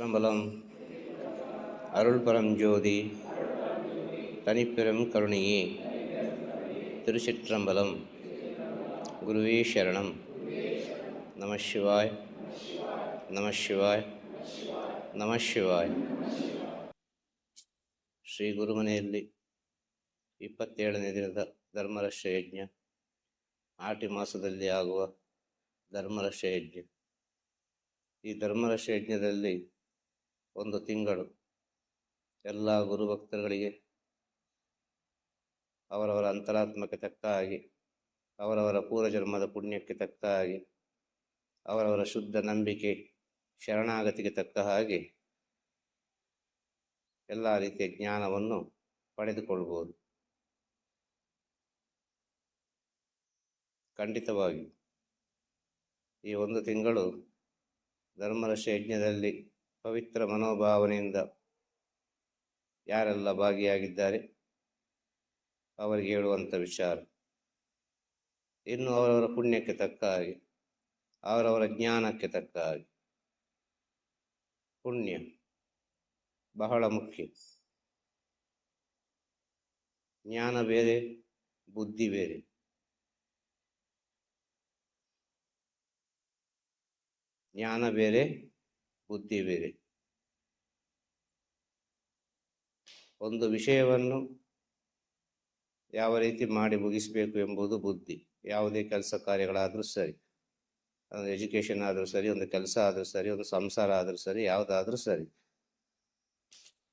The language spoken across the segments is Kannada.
திருச்சிற்றம்பலம் அருள் பரம் ஜோதி தனிப்பெரும் கருணையே திருச்சிற்றம்பலம் குருவே சரணம் நம சிவாய் நம சிவாய் ನಮ ಶಿವಾಯ ಶ್ರೀ ಗುರುಮನೆಯಲ್ಲಿ ಇಪ್ಪತ್ತೇಳನೇ ದಿನದ ಧರ್ಮರಕ್ಷ ಯಜ್ಞ ಆಟಿ ಮಾಸದಲ್ಲಿ ಆಗುವ ಧರ್ಮರಕ್ಷ ಯಜ್ಞ ಈ ಧರ್ಮರಕ್ಷ ಯಜ್ಞದಲ್ಲಿ ಒಂದು ತಿಂಗಳು. ಎಲ್ಲ ಗುರುಭಕ್ತರುಗಳಿಗೆ ಅವರವರ ಅಂತರಾತ್ಮಕ್ಕೆ ತಕ್ಕ ಹಾಗೆ, ಅವರವರ ಪೂರ್ವಜನ್ಮದ ಪುಣ್ಯಕ್ಕೆ ತಕ್ಕ ಹಾಗೆ, ಅವರವರ ಶುದ್ಧ ನಂಬಿಕೆ, ಶರಣಾಗತಿಗೆ ತಕ್ಕ ಹಾಗೆ ಎಲ್ಲ ರೀತಿಯ ಜ್ಞಾನವನ್ನು ಪಡೆದುಕೊಳ್ಬೋದು. ಖಂಡಿತವಾಗಿ ಈ ಒಂದು ತಿಂಗಳು ಧರ್ಮರಸ ಯಜ್ಞದಲ್ಲಿ ಪವಿತ್ರ ಮನೋಭಾವನೆಯಿಂದ ಯಾರೆಲ್ಲ ಭಾಗಿಯಾಗಿದ್ದಾರೆ? ಅವರಿಗೆ ಹೇಳುವಂಥ ವಿಚಾರ. ಇನ್ನು ಅವರವರ ಪುಣ್ಯಕ್ಕೆ ತಕ್ಕ ಹಾಗೆ, ಅವರವರ ಜ್ಞಾನಕ್ಕೆ ತಕ್ಕ ಹಾಗೆ. ಪುಣ್ಯ ಬಹಳ ಮುಖ್ಯ. ಜ್ಞಾನ ಬೇರೆ, ಬುದ್ಧಿ ಬೇರೆ. ಜ್ಞಾನ ಬೇರೆ ಬುದ್ಧಿ ಬೇರೆ. ಒಂದು ವಿಷಯವನ್ನು ಯಾವ ರೀತಿ ಮಾಡಿ ಮುಗಿಸಬೇಕು ಎಂಬುದು ಬುದ್ಧಿ. ಯಾವುದೇ ಕೆಲಸ ಕಾರ್ಯಗಳಾದರೂ ಸರಿ. ಒಂದು ಎಜುಕೇಷನ್ ಆದರೂ ಸರಿ, ಒಂದು ಕೆಲಸ ಆದರೂ ಸರಿ, ಒಂದು ಸಂಸಾರ ಆದರೂ ಸರಿ, ಯಾವುದಾದ್ರೂ ಸರಿ.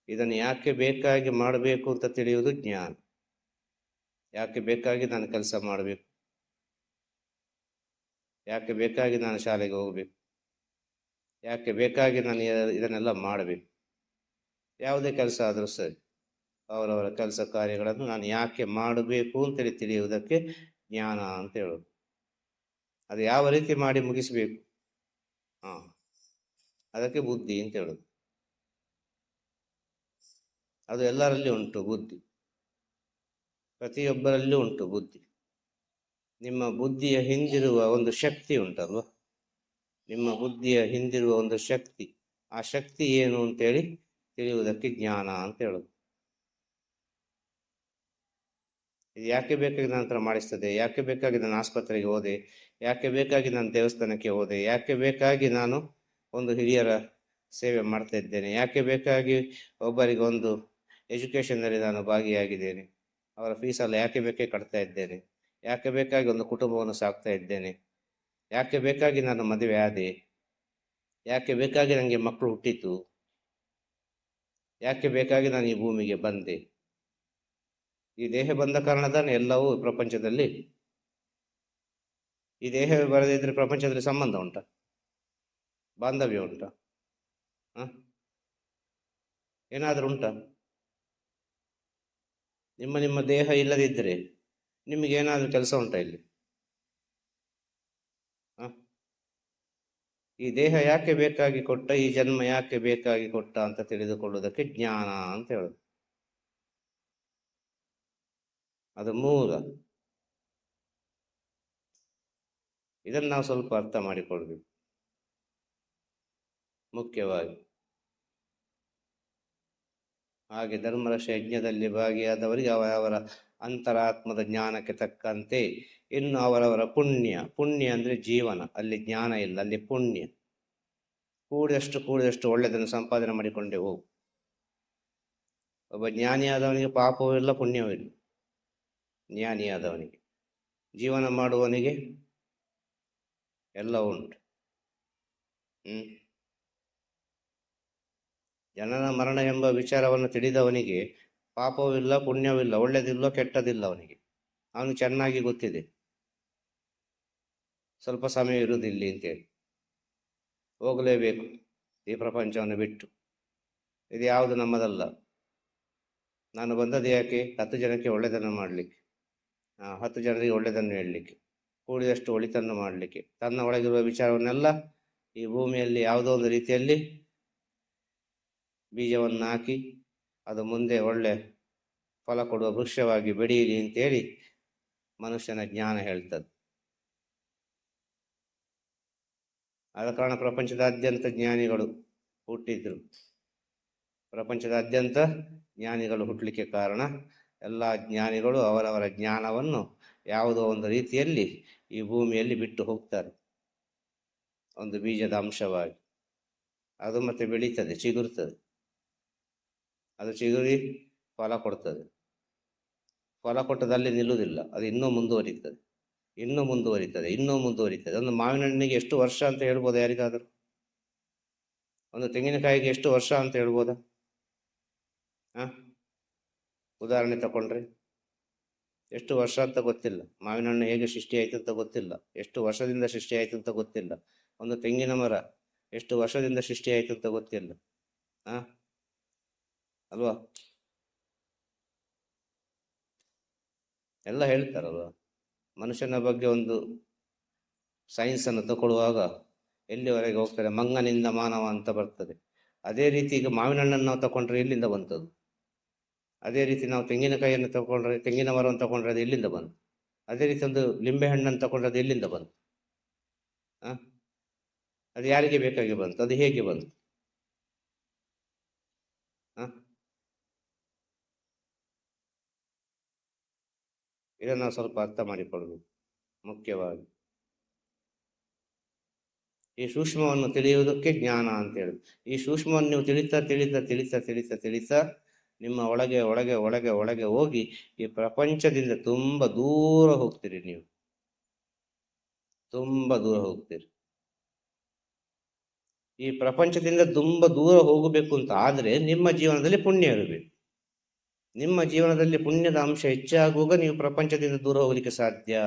ಇದನ್ನು ಯಾಕೆ ಬೇಕಾಗಿ ಮಾಡಬೇಕು ಅಂತ ತಿಳಿಯುವುದು ಜ್ಞಾನ. ಯಾಕೆ ಬೇಕಾಗಿ ನಾನು ಕೆಲಸ ಮಾಡಬೇಕು? ಯಾಕೆ ಬೇಕಾಗಿ ನಾನು ಶಾಲೆಗೆ ಹೋಗಬೇಕು? ಯಾಕೆ ಬೇಕಾಗಿ ನಾನು ಇದ- ಇದನ್ನೆಲ್ಲ ಮಾಡಬೇಕು? ಯಾವುದೇ ಕೆಲಸ ಆದರೂ ಸರಿ. ಅವರವರ ಕೆಲಸ ಕಾರ್ಯಗಳನ್ನು ನಾನು ಯಾಕೆ ಮಾಡಬೇಕು ಅಂತೇಳಿ ತಿಳಿಯುವುದಕ್ಕೆ ಜ್ಞಾನ ಅಂತ ಹೇಳೋದು. ಅದು ಯಾವ ರೀತಿ ಮಾಡಿ ಮುಗಿಸಬೇಕು? ಹಾಂ, ಅದಕ್ಕೆ ಬುದ್ಧಿ ಅಂತ ಹೇಳೋದು. ಅದು ಎಲ್ಲರಲ್ಲಿ ಉಂಟು ಬುದ್ಧಿ. ಪ್ರತಿಯೊಬ್ಬರಲ್ಲೂ ಉಂಟು ಬುದ್ಧಿ. ನಿಮ್ಮ ಬುದ್ಧಿಯ ಹಿಂದಿರುವ ಒಂದು ಶಕ್ತಿ ಉಂಟಲ್ವ? ನಿಮ್ಮ ಬುದ್ಧಿಯ ಹಿಂದಿರುವ ಒಂದು ಶಕ್ತಿ. ಆ ಶಕ್ತಿ ಏನು ಅಂತೇಳಿ ತಿಳಿಯುವುದಕ್ಕೆ ಜ್ಞಾನ ಅಂತ ಹೇಳೋದು. ಇದು ಯಾಕೆ ಬೇಕಾಗಿ ನನ್ನ ಹತ್ರ ಮಾಡಿಸ್ತದೆ? ಯಾಕೆ ಬೇಕಾಗಿ ನಾನು ಆಸ್ಪತ್ರೆಗೆ ಹೋದೆ? ಯಾಕೆ ಬೇಕಾಗಿ ನಾನು ದೇವಸ್ಥಾನಕ್ಕೆ ಹೋದೆ? ಯಾಕೆ ಬೇಕಾಗಿ ನಾನು ಒಂದು ಹಿರಿಯರ ಸೇವೆ ಮಾಡ್ತಾ ಇದ್ದೇನೆ? ಯಾಕೆ ಬೇಕಾಗಿ ಒಬ್ಬರಿಗೆ ಒಂದು ಎಜುಕೇಷನ್ನಲ್ಲಿ ನಾನು ಭಾಗಿಯಾಗಿದ್ದೇನೆ? ಅವರ ಫೀಸಲ್ಲಿ ಯಾಕೆ ಬೇಕೇ ಕಟ್ತಾ ಇದ್ದೇನೆ? ಯಾಕೆ ಬೇಕಾಗಿ ಒಂದು ಕುಟುಂಬವನ್ನು ಸಾಕ್ತಾ ಇದ್ದೇನೆ? ಯಾಕೆ ಬೇಕಾಗಿ ನಾನು ಮದುವೆ ಆದೆ? ಯಾಕೆ ಬೇಕಾಗಿ ನನಗೆ ಮಕ್ಕಳು ಹುಟ್ಟಿತು? ಯಾಕೆ ಬೇಕಾಗಿ ನಾನು ಈ ಭೂಮಿಗೆ ಬಂದೆ? ಈ ದೇಹ ಬಂದ ಕಾರಣದಾನೆ ಎಲ್ಲವೂ ಪ್ರಪಂಚದಲ್ಲಿ. ಈ ದೇಹ ಬರದಿದ್ರೆ ಪ್ರಪಂಚದಲ್ಲಿ ಸಂಬಂಧ ಉಂಟ? ಬಾಂಧವ್ಯ ಉಂಟ? ಏನಾದರೂ ಉಂಟಾ? ನಿಮ್ಮ ನಿಮ್ಮ ದೇಹ ಇಲ್ಲದಿದ್ದರೆ ನಿಮಗೇನಾದರೂ ಕೆಲಸ ಉಂಟಾ ಇಲ್ಲಿ? ಈ ದೇಹ ಯಾಕೆ ಬೇಕಾಗಿ ಕೊಟ್ಟ, ಈ ಜನ್ಮ ಯಾಕೆ ಬೇಕಾಗಿ ಕೊಟ್ಟ ಅಂತ ತಿಳಿದುಕೊಳ್ಳುವುದಕ್ಕೆ ಜ್ಞಾನ ಅಂತ ಹೇಳುದು. ಅದು ಮೂಲ. ಇದನ್ನು ನಾವು ಸ್ವಲ್ಪ ಅರ್ಥ ಮಾಡಿಕೊಳ್ಬೇಕು. ಮುಖ್ಯವಾಗಿ. ಹಾಗೆ ಧರ್ಮರಕ್ಷ ಯಜ್ಞದಲ್ಲಿ ಭಾಗಿಯಾದವರಿಗೆ ಅವ ಅವರ ಅಂತರಾತ್ಮದ ಜ್ಞಾನಕ್ಕೆ ತಕ್ಕಂತೆ ಇನ್ನು ಅವರವರ ಪುಣ್ಯ ಪುಣ್ಯ ಅಂದರೆ ಜೀವನ, ಅಲ್ಲಿ ಜ್ಞಾನ ಇಲ್ಲ, ಅಲ್ಲಿ ಪುಣ್ಯ. ಕೂಡಿದಷ್ಟು ಕೂಡಿದಷ್ಟು ಒಳ್ಳೆಯದನ್ನು ಸಂಪಾದನೆ ಮಾಡಿಕೊಂಡೇ ಹೋಗು. ಒಬ್ಬ ಜ್ಞಾನಿಯಾದವನಿಗೆ ಪಾಪವೂ ಇಲ್ಲ, ಪುಣ್ಯವೂ ಇಲ್ಲ. ಜ್ಞಾನಿಯಾದವನಿಗೆ. ಜೀವನ ಮಾಡುವವನಿಗೆ ಎಲ್ಲ ಉಂಟು. ಹ್ಮ್. ಜನನ ಮರಣ ಎಂಬ ವಿಚಾರವನ್ನು ತಿಳಿದವನಿಗೆ ಪಾಪವೂ ಇಲ್ಲ, ಪುಣ್ಯವೂ ಇಲ್ಲ ಒಳ್ಳೆದಿಲ್ಲ ಕೆಟ್ಟದಿಲ್ಲ ಅವನಿಗೆ. ಅವನು ಚೆನ್ನಾಗಿ ಗೊತ್ತಿದೆ. ಸ್ವಲ್ಪ ಸಮಯ ಇರುವುದಿಲ್ಲ ಅಂತೇಳಿ ಹೋಗಲೇಬೇಕು. ಈ ಪ್ರಪಂಚವನ್ನು ಬಿಟ್ಟು. ಇದು ಯಾವುದು ನಮ್ಮದಲ್ಲ. ನಾನು ಬಂದದ್ದು ಯಾಕೆ? ಹತ್ತು ಜನಕ್ಕೆ ಒಳ್ಳೆಯದನ್ನು ಮಾಡಲಿಕ್ಕೆ. ಹತ್ತು ಜನರಿಗೆ ಒಳ್ಳೆಯದನ್ನು ಹೇಳಲಿಕ್ಕೆ. ಕೂಡಿದಷ್ಟು ಒಳಿತನ್ನು ಮಾಡಲಿಕ್ಕೆ. ತನ್ನ ಒಳಗಿರುವ ವಿಚಾರವನ್ನೆಲ್ಲ ಈ ಭೂಮಿಯಲ್ಲಿ ಯಾವುದೋ ಒಂದು ರೀತಿಯಲ್ಲಿ ಬೀಜವನ್ನು ಹಾಕಿ ಅದು ಮುಂದೆ ಒಳ್ಳೆ ಫಲ ಕೊಡುವ ವೃಕ್ಷವಾಗಿ ಬೆಳೆಯಿರಿ ಅಂತೇಳಿ ಮನುಷ್ಯನ ಜ್ಞಾನ ಹೇಳ್ತದೆ. ಆದ ಕಾರಣ ಪ್ರಪಂಚದಾದ್ಯಂತ ಜ್ಞಾನಿಗಳು ಹುಟ್ಟಿದ್ರು. ಪ್ರಪಂಚದಾದ್ಯಂತ ಜ್ಞಾನಿಗಳು ಹುಟ್ಟಲಿಕ್ಕೆ ಕಾರಣ ಎಲ್ಲ ಜ್ಞಾನಿಗಳು ಅವರವರ ಜ್ಞಾನವನ್ನು ಯಾವುದೋ ಒಂದು ರೀತಿಯಲ್ಲಿ ಈ ಭೂಮಿಯಲ್ಲಿ ಬಿಟ್ಟು ಹೋಗ್ತಾರೆ. ಒಂದು ಬೀಜದ ಅಂಶವಾಗಿ. ಅದು ಮತ್ತೆ ಬೆಳೀತದೆ, ಚಿಗುರ್ತದೆ. ಅದು ಚಿಗುರಿ ಫಲ ಕೊಡ್ತದೆ. ಫಲ ಕೊಟ್ಟದಲ್ಲಿ ನಿಲ್ಲುವುದಿಲ್ಲ, ಅದು ಇನ್ನೂ ಮುಂದುವರಿತದೆ. ಇನ್ನೂ ಮುಂದುವರಿತದೆ ಇನ್ನೂ ಮುಂದುವರಿತದೆ. ಒಂದು ಮಾವಿನ ಹಣ್ಣಿಗೆ ಎಷ್ಟು ವರ್ಷ ಅಂತ ಹೇಳ್ಬೋದಾ ಯಾರಿಗಾದರೂ? ಒಂದು ತೆಂಗಿನಕಾಯಿಗೆ ಎಷ್ಟು ವರ್ಷ ಅಂತ ಹೇಳ್ಬೋದಾ? ಹಾಂ ಉದಾಹರಣೆ ತಕೊಂಡ್ರೆ. ಎಷ್ಟು ವರ್ಷ ಅಂತ ಗೊತ್ತಿಲ್ಲ. ಮಾವಿನ ಹಣ್ಣು ಹೇಗೆ ಸೃಷ್ಟಿ ಆಯ್ತು ಅಂತ ಗೊತ್ತಿಲ್ಲ. ಎಷ್ಟು ವರ್ಷದಿಂದ ಸೃಷ್ಟಿ ಆಯ್ತು ಅಂತ ಗೊತ್ತಿಲ್ಲ. ಒಂದು ತೆಂಗಿನ ಮರ ಎಷ್ಟು ವರ್ಷದಿಂದ ಸೃಷ್ಟಿ ಆಯ್ತು ಅಂತ ಗೊತ್ತಿಲ್ಲ. ಆ? ಅಲ್ವಾ? ಎಲ್ಲ ಹೇಳ್ತಾರಲ್ವ? ಮನುಷ್ಯನ ಬಗ್ಗೆ ಒಂದು ಸೈನ್ಸ್ ಅನ್ನು ತಗೊಳ್ಳುವಾಗ ಎಲ್ಲಿವರೆಗೆ ಹೋಗ್ತಾರೆ? ಮಂಗನಿಂದ ಮಾನವ ಅಂತ ಬರ್ತದೆ. ಅದೇ ರೀತಿ ಈಗ ಮಾವಿನ ಹಣ್ಣನ್ನು ನಾವು ತಗೊಂಡ್ರೆ ಎಲ್ಲಿಂದ ಬಂತದು? ಅದೇ ರೀತಿ ನಾವು ತೆಂಗಿನಕಾಯಿಯನ್ನು ತಗೊಂಡ್ರೆ, ತೆಂಗಿನ ಮರವನ್ನು ತಗೊಂಡ್ರೆ ಅದು ಎಲ್ಲಿಂದ ಬಂತು? ಅದೇ ರೀತಿ ಒಂದು ಲಿಂಬೆ ಹಣ್ಣನ್ನು ತಗೊಂಡ್ರೆ ಅದು ಎಲ್ಲಿಂದ ಬಂತು? ಅದು ಯಾರಿಗೆ ಬೇಕಾಗಿ ಬಂತು? ಅದು ಹೇಗೆ ಬಂತು? ಇದನ್ನು ಸ್ವಲ್ಪ ಅರ್ಥ ಮಾಡಿಕೊಳ್ಬೇಕು ಮುಖ್ಯವಾಗಿ ಈ ಸೂಕ್ಷ್ಮವನ್ನು ತಿಳಿಯುವುದಕ್ಕೆ ಜ್ಞಾನ ಅಂತ ಹೇಳುದು. ಈ ಸೂಕ್ಷ್ಮವನ್ನು ನೀವು ತಿಳಿತಾ ತಿಳಿತಾ ತಿಳಿತಾ ತಿಳಿತಾ ತಿಳಿತಾ ನಿಮ್ಮ ಒಳಗೆ ಒಳಗೆ ಒಳಗೆ ಒಳಗೆ ಹೋಗಿ ಈ ಪ್ರಪಂಚದಿಂದ ತುಂಬ ದೂರ ಹೋಗ್ತೀರಿ ನೀವು. ತುಂಬ ದೂರ ಹೋಗ್ತೀರಿ. ಈ ಪ್ರಪಂಚದಿಂದ ತುಂಬ ದೂರ ಹೋಗಬೇಕು ಅಂತ ಆದ್ರೆ ನಿಮ್ಮ ಜೀವನದಲ್ಲಿ ಪುಣ್ಯ ಇರಬೇಕು. ನಿಮ್ಮ ಜೀವನದಲ್ಲಿ ಪುಣ್ಯದ ಅಂಶ ಹೆಚ್ಚಾಗುವಾಗ ನೀವು ಪ್ರಪಂಚದಿಂದ ದೂರ ಹೋಗಲಿಕ್ಕೆ ಸಾಧ್ಯ.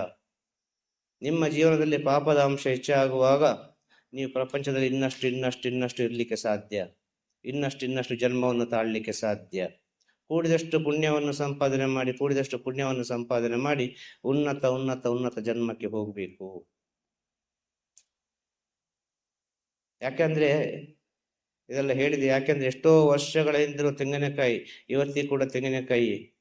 ನಿಮ್ಮ ಜೀವನದಲ್ಲಿ ಪಾಪದ ಅಂಶ ಹೆಚ್ಚಾಗುವಾಗ ನೀವು ಪ್ರಪಂಚದಲ್ಲಿ ಇನ್ನಷ್ಟು ಇನ್ನಷ್ಟು ಇನ್ನಷ್ಟು ಇರಲಿಕ್ಕೆ ಸಾಧ್ಯ. ಇನ್ನಷ್ಟು ಇನ್ನಷ್ಟು ಜನ್ಮವನ್ನು ತಾಳಲಿಕ್ಕೆ ಸಾಧ್ಯ. ಕೂಡಿದಷ್ಟು ಪುಣ್ಯವನ್ನು ಸಂಪಾದನೆ ಮಾಡಿ, ಕೂಡಿದಷ್ಟು ಪುಣ್ಯವನ್ನು ಸಂಪಾದನೆ ಮಾಡಿ ಉನ್ನತ ಉನ್ನತ ಉನ್ನತ ಜನ್ಮಕ್ಕೆ ಹೋಗಬೇಕು. ಯಾಕಂದ್ರೆ ಇದೆಲ್ಲ ಹೇಳಿದೆ. ಯಾಕೆಂದ್ರೆ ಎಷ್ಟೋ ವರ್ಷಗಳ ಹಿಂದಿರುವ ತೆಂಗಿನಕಾಯಿ, ಇವತ್ತಿಗೂ ಕೂಡ ತೆಂಗಿನಕಾಯಿ.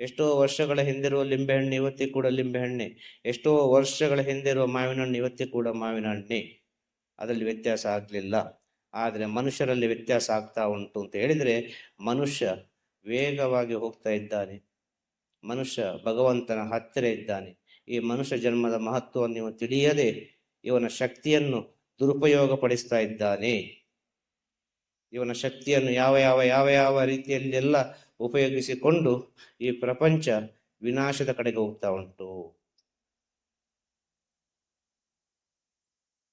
ಎಷ್ಟೋ ವರ್ಷಗಳ ಹಿಂದಿರುವ ಲಿಂಬೆಹಣ್ಣು, ಇವತ್ತಿಗೂ ಕೂಡ ಲಿಂಬೆಹಣ್ಣೆ. ಎಷ್ಟೋ ವರ್ಷಗಳ ಹಿಂದಿರುವ ಮಾವಿನ ಹಣ್ಣು ಇವತ್ತಿಗೂ ಕೂಡ ಮಾವಿನ ಹಣ್ಣೆ ಅದರಲ್ಲಿ ವ್ಯತ್ಯಾಸ ಆಗಲಿಲ್ಲ. ಆದರೆ ಮನುಷ್ಯರಲ್ಲಿ ವ್ಯತ್ಯಾಸ ಆಗ್ತಾ ಉಂಟು ಅಂತ ಹೇಳಿದ್ರೆ ಮನುಷ್ಯ ವೇಗವಾಗಿ ಹೋಗ್ತಾ ಇದ್ದಾನೆ. ಮನುಷ್ಯ ಭಗವಂತನ ಹತ್ತಿರ ಇದ್ದಾನೆ. ಈ ಮನುಷ್ಯ ಜನ್ಮದ ಮಹತ್ವವನ್ನು ನೀವು ತಿಳಿಯದೆ ಇವನ ಶಕ್ತಿಯನ್ನು ದುರುಪಯೋಗ ಪಡಿಸ್ತಾ ಇದ್ದಾನೆ. ಇವನ ಶಕ್ತಿಯನ್ನು ಯಾವ ಯಾವ ಯಾವ ಯಾವ ರೀತಿಯಲ್ಲೆಲ್ಲ ಉಪಯೋಗಿಸಿಕೊಂಡು ಈ ಪ್ರಪಂಚ ವಿನಾಶದ ಕಡೆಗೆ ಹೋಗ್ತಾ ಉಂಟು.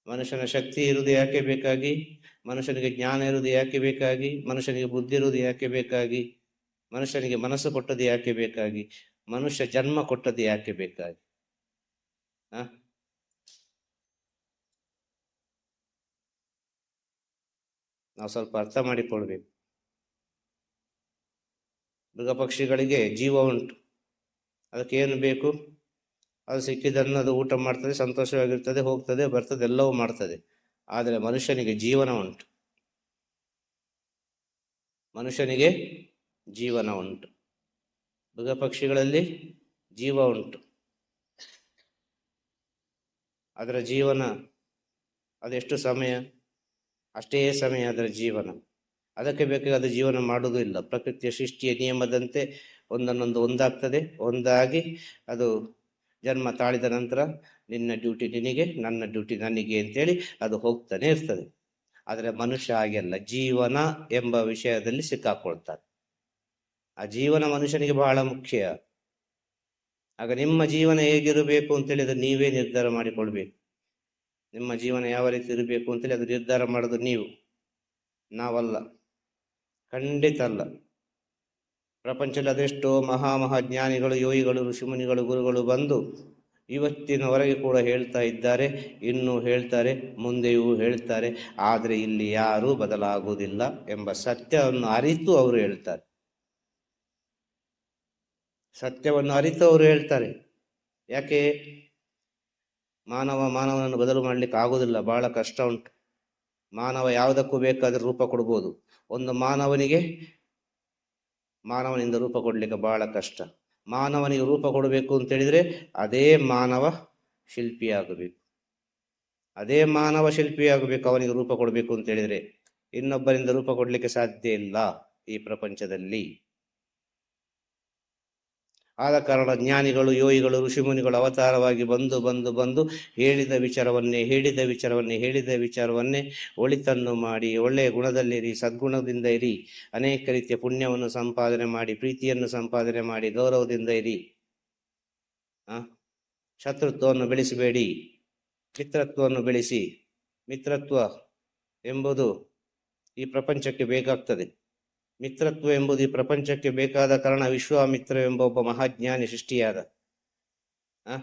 ಮನುಷ್ಯನ ಶಕ್ತಿ ಇರುವುದು ಯಾಕೆ ಬೇಕಾಗಿ? ಮನುಷ್ಯನಿಗೆ ಜ್ಞಾನ ಇರುವುದು ಯಾಕೆ ಬೇಕಾಗಿ? ಮನುಷ್ಯನಿಗೆ ಬುದ್ಧಿ ಇರುವುದು ಯಾಕೆ ಬೇಕಾಗಿ? ಮನುಷ್ಯನಿಗೆ ಮನಸ್ಸು ಕೊಟ್ಟದ್ದು ಯಾಕೆ ಬೇಕಾಗಿ? ಮನುಷ್ಯ ಜನ್ಮ ಕೊಟ್ಟದ್ದು ಯಾಕೆ ಬೇಕಾಗಿ? ನಾವು ಸ್ವಲ್ಪ ಅರ್ಥ ಮಾಡಿಕೊಳ್ಬೇಕು. ಮೃಗ ಪಕ್ಷಿಗಳಿಗೆ ಜೀವ ಉಂಟು. ಅದಕ್ಕೆ ಏನು ಬೇಕು? ಅದು ಸಿಕ್ಕಿದ್ದನ್ನು ಅದು ಊಟ ಮಾಡ್ತದೆ, ಸಂತೋಷವಾಗಿರ್ತದೆ, ಹೋಗ್ತದೆ, ಬರ್ತದೆ, ಎಲ್ಲವೂ ಮಾಡ್ತದೆ. ಆದರೆ ಮನುಷ್ಯನಿಗೆ ಜೀವನ ಉಂಟು. ಮನುಷ್ಯನಿಗೆ ಜೀವನ ಉಂಟು. ಮೃಗ ಪಕ್ಷಿಗಳಲ್ಲಿ ಜೀವ ಉಂಟು. ಅದರ ಜೀವನ ಅದೆಷ್ಟು ಸಮಯ? ಅಷ್ಟೇ ಸಮಯ ಅದರ ಜೀವನ. ಅದಕ್ಕೆ ಬೇಕಾಗಿ ಅದು ಜೀವನ ಮಾಡುವುದೂ ಇಲ್ಲ. ಪ್ರಕೃತಿಯ ಸೃಷ್ಟಿಯ ನಿಯಮದಂತೆ ಒಂದನ್ನೊಂದು ಒಂದಾಗ್ತದೆ. ಒಂದಾಗಿ ಅದು ಜನ್ಮ ತಾಳಿದ ನಂತರ ನಿನ್ನ ಡ್ಯೂಟಿ ನಿನಗೆ, ನನ್ನ ಡ್ಯೂಟಿ ನನಗೆ ಅಂತೇಳಿ ಅದು ಹೋಗ್ತಾನೆ ಇರ್ತದೆ. ಆದರೆ ಮನುಷ್ಯ ಹಾಗೆಲ್ಲ ಜೀವನ ಎಂಬ ವಿಷಯದಲ್ಲಿ ಸಿಕ್ಕಾಕೊಳ್ತಾನೆ. ಆ ಜೀವನ ಮನುಷ್ಯನಿಗೆ ಬಹಳ ಮುಖ್ಯ. ಆಗ ನಿಮ್ಮ ಜೀವನ ಹೇಗಿರಬೇಕು ಅಂತೇಳಿ ಅದು ನೀವೇ ನಿರ್ಧಾರ ಮಾಡಿಕೊಳ್ಬೇಕು. ನಿಮ್ಮ ಜೀವನ ಯಾವ ರೀತಿ ಇರಬೇಕು ಅಂತೇಳಿ ಅದು ನಿರ್ಧಾರ ಮಾಡೋದು ನೀವು. ನಾವಲ್ಲ. ಖಂಡಿತ ಅಲ್ಲ. ಪ್ರಪಂಚದಲ್ಲಿ ಅದೆಷ್ಟೋ ಮಹಾ ಮಹಾಜ್ಞಾನಿಗಳು ಯೋಗಿಗಳು, ಋಷಿಮುನಿಗಳು, ಗುರುಗಳು ಬಂದು ಇವತ್ತಿನವರೆಗೆ ಕೂಡ ಹೇಳ್ತಾ ಇದ್ದಾರೆ, ಇನ್ನೂ ಹೇಳ್ತಾರೆ, ಮುಂದೆಯೂ ಹೇಳ್ತಾರೆ. ಆದರೆ ಇಲ್ಲಿ ಯಾರೂ ಬದಲಾಗುವುದಿಲ್ಲ ಎಂಬ ಸತ್ಯವನ್ನು ಅರಿತು ಅವರು ಹೇಳ್ತಾರೆ. ಸತ್ಯವನ್ನು ಅರಿತು ಅವರು ಹೇಳ್ತಾರೆ. ಯಾಕೆ? ಮಾನವ ಮಾನವನನ್ನು ಬದಲು ಮಾಡ್ಲಿಕ್ಕೆ ಆಗೋದಿಲ್ಲ ಬಹಳ ಕಷ್ಟ ಉಂಟು. ಮಾನವ ಯಾವುದಕ್ಕೂ ಬೇಕಾದ್ರೆ ರೂಪ ಕೊಡ್ಬೋದು. ಒಂದು ಮಾನವನಿಗೆ ಮಾನವನಿಂದ ರೂಪ ಕೊಡಲಿಕ್ಕೆ ಬಹಳ ಕಷ್ಟ. ಮಾನವನಿಗೆ ರೂಪ ಕೊಡಬೇಕು ಅಂತ ಹೇಳಿದ್ರೆ ಅದೇ ಮಾನವ ಶಿಲ್ಪಿಯಾಗಬೇಕು. ಅದೇ ಮಾನವ ಶಿಲ್ಪಿಯಾಗಬೇಕು, ಅವನಿಗೆ ರೂಪ ಕೊಡಬೇಕು ಅಂತ ಹೇಳಿದ್ರೆ ಇನ್ನೊಬ್ಬರಿಂದ ರೂಪ ಕೊಡಲಿಕ್ಕೆ ಸಾಧ್ಯ ಇಲ್ಲ ಈ ಪ್ರಪಂಚದಲ್ಲಿ. ಆದ ಕಾರಣ ಜ್ಞಾನಿಗಳು, ಯೋಗಿಗಳು, ಋಷಿಮುನಿಗಳು ಅವತಾರವಾಗಿ ಬಂದು ಬಂದು ಬಂದು ಹೇಳಿದ ವಿಚಾರವನ್ನೇ ಹೇಳಿದ ವಿಚಾರವನ್ನೇ ಹೇಳಿದ ವಿಚಾರವನ್ನೇ ಒಳಿತನ್ನು ಮಾಡಿ, ಒಳ್ಳೆಯ ಗುಣದಲ್ಲಿರಿ, ಸದ್ಗುಣದಿಂದ ಇರಿ. ಅನೇಕ ರೀತಿಯ ಪುಣ್ಯವನ್ನು ಸಂಪಾದನೆ ಮಾಡಿ, ಪ್ರೀತಿಯನ್ನು ಸಂಪಾದನೆ ಮಾಡಿ, ಗೌರವದಿಂದ ಇರಿ. ಆ? ಶತ್ರುತ್ವವನ್ನು ಬೆಳೆಸಬೇಡಿ. ಮಿತ್ರತ್ವವನ್ನು ಬೆಳೆಸಿ. ಮಿತ್ರತ್ವ ಎಂಬುದು ಈ ಪ್ರಪಂಚಕ್ಕೆ ಬೇಕಾಗ್ತದೆ. ಮಿತ್ರತ್ವ ಎಂಬುದು ಈ ಪ್ರಪಂಚಕ್ಕೆ ಬೇಕಾದ ಕಾರಣ ವಿಶ್ವಾಮಿತ್ರ ಎಂಬ ಒಬ್ಬ ಮಹಾಜ್ಞಾನಿ ಸೃಷ್ಟಿಯಾದ. ಆ?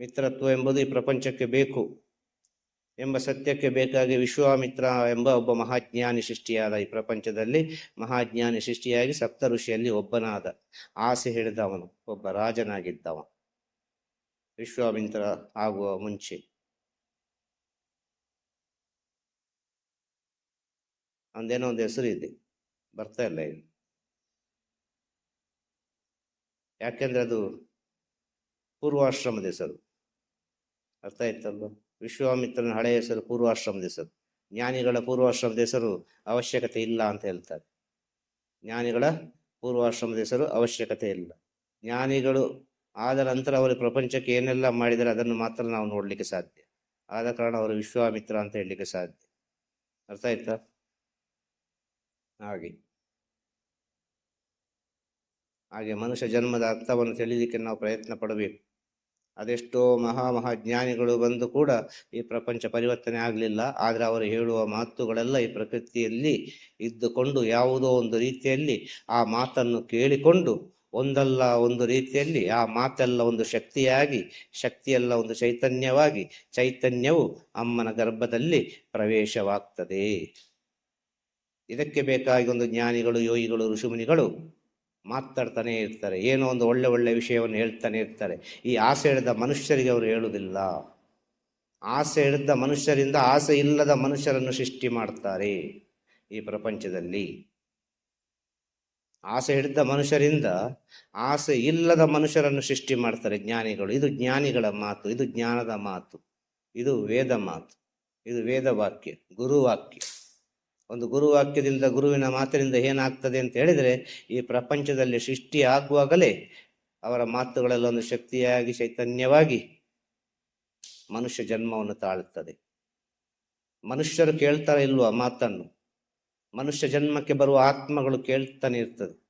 ಮಿತ್ರತ್ವ ಎಂಬುದು ಈ ಪ್ರಪಂಚಕ್ಕೆ ಬೇಕು ಎಂಬ ಸತ್ಯಕ್ಕೆ ಬೇಕಾಗಿ ವಿಶ್ವಾಮಿತ್ರ ಎಂಬ ಒಬ್ಬ ಮಹಾಜ್ಞಾನಿ ಸೃಷ್ಟಿಯಾದ. ಈ ಪ್ರಪಂಚದಲ್ಲಿ ಮಹಾಜ್ಞಾನಿ ಸೃಷ್ಟಿಯಾಗಿ ಸಪ್ತ ಋಷಿಯಲ್ಲಿ ಒಬ್ಬನಾದ. ಆಸೆ ಹಿಡಿದವನು, ಒಬ್ಬ ರಾಜನಾಗಿದ್ದವ ವಿಶ್ವಾಮಿತ್ರ ಆಗುವ ಮುಂಚೆ. ಅಂದೇನೋ ಒಂದು ಹೆಸರು ಇದೆ. ಬರ್ತಾ ಇಲ್ಲ ಇಲ್ಲಿ ಯಾಕೆಂದ್ರೆ ಅದು ಪೂರ್ವಾಶ್ರಮದ ಹೆಸರು ಅರ್ಥ ಆಯ್ತಲ್ವ? ವಿಶ್ವಾಮಿತ್ರನ ಹಳೆಯ ಹೆಸರು ಪೂರ್ವಾಶ್ರಮ ಹೆಸರು ಜ್ಞಾನಿಗಳ ಪೂರ್ವಾಶ್ರಮದ ಹೆಸರು ಅವಶ್ಯಕತೆ ಇಲ್ಲ ಅಂತ ಹೇಳ್ತಾರೆ. ಜ್ಞಾನಿಗಳ ಪೂರ್ವಾಶ್ರಮದ ಹೆಸರು ಅವಶ್ಯಕತೆ ಇಲ್ಲ. ಜ್ಞಾನಿಗಳು ಆದ ನಂತರ ಅವರು ಪ್ರಪಂಚಕ್ಕೆ ಏನೆಲ್ಲ ಮಾಡಿದರೆ ಅದನ್ನು ಮಾತ್ರ ನಾವು ನೋಡಲಿಕ್ಕೆ ಸಾಧ್ಯ. ಆದ ಕಾರಣ ಅವರು ವಿಶ್ವಾಮಿತ್ರ ಅಂತ ಹೇಳಲಿಕ್ಕೆ ಸಾಧ್ಯ. ಅರ್ಥ ಆಯ್ತಾ? ಹಾಗೆ. ಹಾಗೆ ಮನುಷ್ಯ ಜನ್ಮದ ಅರ್ಥವನ್ನು ತಿಳಿಯಲಿಕ್ಕೆ ನಾವು ಪ್ರಯತ್ನ ಪಡಬೇಕು. ಅದೆಷ್ಟೋ ಮಹಾ ಮಹಾ ಜ್ಞಾನಿಗಳು ಬಂದು ಕೂಡ ಈ ಪ್ರಪಂಚ ಪರಿವರ್ತನೆ ಆಗಲಿಲ್ಲ. ಆದರೆ ಅವರು ಹೇಳುವ ಮಾತುಗಳೆಲ್ಲ ಈ ಪ್ರಕೃತಿಯಲ್ಲಿ ಇದ್ದುಕೊಂಡು ಯಾವುದೋ ಒಂದು ರೀತಿಯಲ್ಲಿ ಆ ಮಾತನ್ನು ಕೇಳಿಕೊಂಡು ಒಂದಲ್ಲ ಒಂದು ರೀತಿಯಲ್ಲಿ ಆ ಮಾತೆಲ್ಲ ಒಂದು ಶಕ್ತಿಯಾಗಿ, ಶಕ್ತಿಯೆಲ್ಲ ಒಂದು ಚೈತನ್ಯವಾಗಿ, ಚೈತನ್ಯವು ಅಮ್ಮನ ಗರ್ಭದಲ್ಲಿ ಪ್ರವೇಶವಾಗ್ತದೆ. ಇದಕ್ಕೆ ಬೇಕಾಗಿ ಒಂದು ಜ್ಞಾನಿಗಳು, ಯೋಗಿಗಳು, ಋಷಿಮುನಿಗಳು ಮಾತಾಡ್ತಾನೆ ಇರ್ತಾರೆ. ಏನೋ ಒಂದು ಒಳ್ಳೆ ಒಳ್ಳೆ ವಿಷಯವನ್ನು ಹೇಳ್ತಾನೆ ಇರ್ತಾರೆ. ಈ ಆಸೆ ಹಿಡಿದ ಮನುಷ್ಯರಿಗೆ ಅವರು ಹೇಳುವುದಿಲ್ಲ. ಆಸೆ ಹಿಡಿದ ಮನುಷ್ಯರಿಂದ ಆಸೆ ಇಲ್ಲದ ಮನುಷ್ಯರನ್ನು ಸೃಷ್ಟಿ ಮಾಡ್ತಾರೆ ಈ ಪ್ರಪಂಚದಲ್ಲಿ. ಆಸೆ ಹಿಡಿದ ಮನುಷ್ಯರಿಂದ ಆಸೆ ಇಲ್ಲದ ಮನುಷ್ಯರನ್ನು ಸೃಷ್ಟಿ ಮಾಡ್ತಾರೆ ಜ್ಞಾನಿಗಳು. ಇದು ಜ್ಞಾನಿಗಳ ಮಾತು, ಇದು ಜ್ಞಾನದ ಮಾತು, ಇದು ವೇದ ಮಾತು, ಇದು ವೇದ ವಾಕ್ಯ ಗುರುವಾಕ್ಯ. ಒಂದು ಗುರುವಾಕ್ಯದಿಂದ, ಗುರುವಿನ ಮಾತಿನಿಂದ ಏನಾಗ್ತದೆ ಅಂತ ಹೇಳಿದರೆ, ಈ ಪ್ರಪಂಚದಲ್ಲಿ ಸೃಷ್ಟಿ ಆಗುವಾಗಲೇ ಅವರ ಮಾತುಗಳೆಲ್ಲ ಒಂದು ಶಕ್ತಿಯಾಗಿ, ಚೈತನ್ಯವಾಗಿ ಮನುಷ್ಯ ಜನ್ಮವನ್ನು ತಾಳುತ್ತದೆ. ಮನುಷ್ಯರು ಕೇಳ್ತಾರೆ ಇಲ್ವ ಮಾತನ್ನು? ಮನುಷ್ಯ ಜನ್ಮಕ್ಕೆ ಬರುವ ಆತ್ಮಗಳು ಕೇಳ್ತಾನೆ ಇರ್ತದೆ.